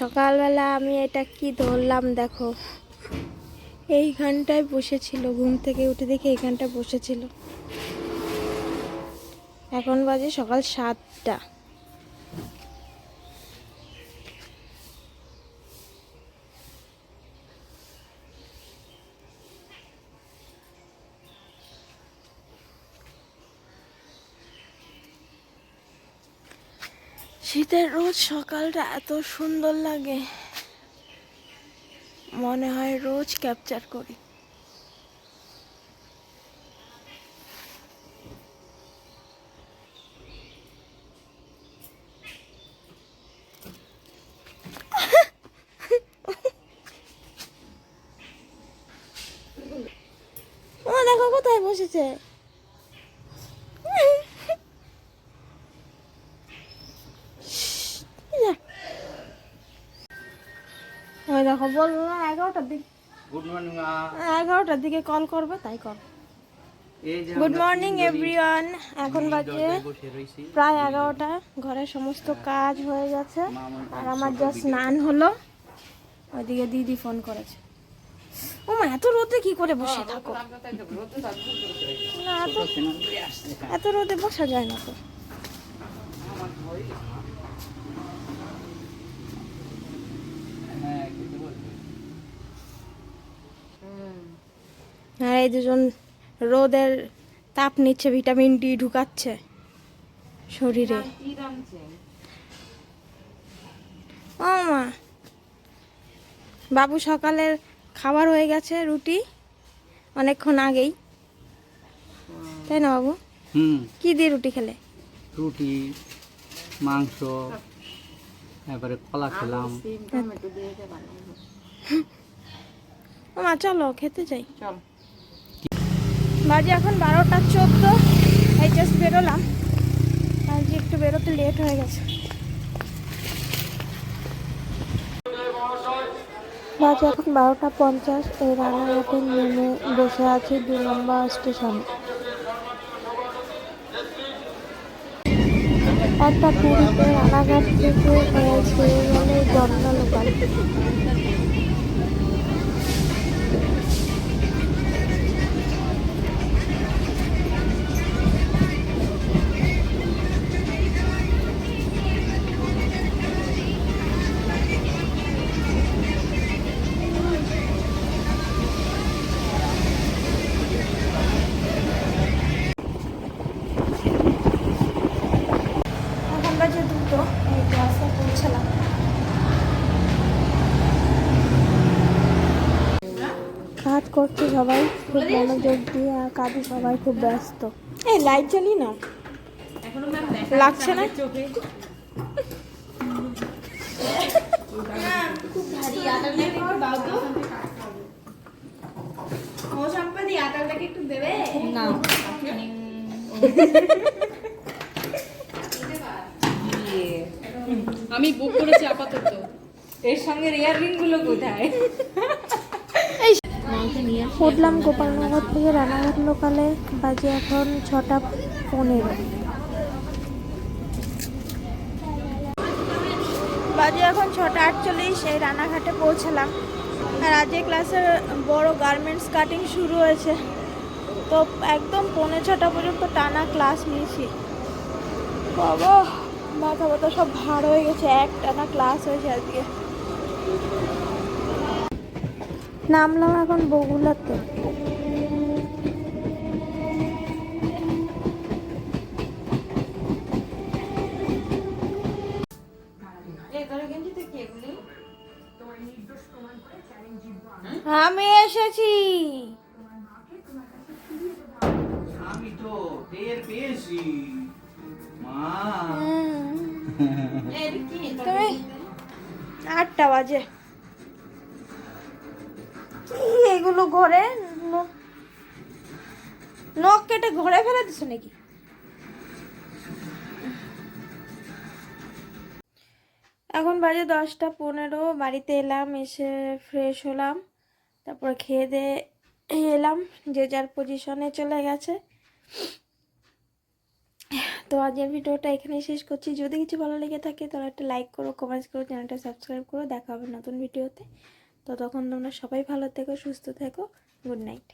সকালবেলা আমি এটা কি ধরলাম দেখো। এইখানটায় বসেছিল, ঘুম থেকে উঠে দেখে এইখানটায় বসেছিল। এখন বাজে সকাল সাতটা। শীতের রোজ সকালটা এত সুন্দর লাগে। মনে হয় রোজ ক্যাপচার করি। ও দেখো কোথায় বসেছে যা। ওই দেখো বলব না এগারোটার দিকে। গুড মর্নিং এগারোটার দিকে কল করবে তাই কর। গুড মর্নিং এভরিওয়ান এখন বাজে প্রায় এগারোটা ঘরের সমস্ত কাজ হয়ে গেছে। আর আমার যা স্নান হলো। ওইদিকে দিদি ফোন করেছে। ও মা এত রোদে কি করে বসে থাকো? না এত এত রোদে বসা যায় না তো। আর এই দুজন রোদের তাপ নিচ্ছে ভিটামিন ডি ঢুকাচ্ছে শরীরে। ও মা। বাবু সকালের খাবার হয়ে গেছে রুটি অনেকক্ষণ আগেই। তাই না বাবু? কি দিয়ে রুটি খেলে? রুটি মাংস। এবারে কলা খেলাম। মা চলো খেতে যাই। বাজে এখন বারোটা চোদ্দ এই জাস্ট বেরোলাম। আজকে একটু বেরোতে লেট হয়ে গেছে। বাজে এখন বারোটা পঞ্চাশ এই রানাঘাটে নেমে বসে আছি দু নম্বর স্টেশনে। একটা পুরীতে রানাঘাট থেকে আহ, মানে জন্ম করছে সবাই খুব মনোযোগ দিয়ে আর কাজে সবাই খুব ব্যস্ত। এই লাইট জ্বালিয়ে না লাগছে না? আমি বুক করেছি আপাতত। এর সঙ্গে ইয়াররিংগুলো কোথায়? উঠলাম গোপালনগর থেকে রানাঘাট লোকালে বাজে এখন ছটা পনেরো। বাজে এখন ছটা আটচল্লিশ এই রানাঘাটে পৌঁছালাম। আর আজকে ক্লাসের বড় গার্মেন্টস কাটিং শুরু হয়েছে। তো একদম পৌনে ছটা পর্যন্ত টানা ক্লাস নিয়েছি। বাবা মাথা ব্যথা সব ভার হয়ে গেছে এক টানা ক্লাস হয়েছে আজকে। নামলাম এখন বগুলাতে। আমি এসেছি। আমি তো টের পেয়েছি। মা। তুমি আটটা বাজে। এগুলো ঘরে নখ কেটে ঘরে ফেলে দিছো নাকি? এখন বাজে দশটা পনেরো, বাড়িতে এলাম, এসে ফ্রেশ হলাম, তারপর খেয়ে দিয়ে এলাম, যে যার পজিশনে চলে গেছে। তো আজকের ভিডিওটা এখানেই শেষ করছি। যদি কিছু ভালো লেগে থাকে তাহলে একটা লাইক করো কমেন্টস করো চ্যানেলটা সাবস্ক্রাইব করো। দেখা হবে নতুন ভিডিওতে তো তখন তোমরা সবাই ভালো থেকো সুস্থ থেকো গুড নাইট।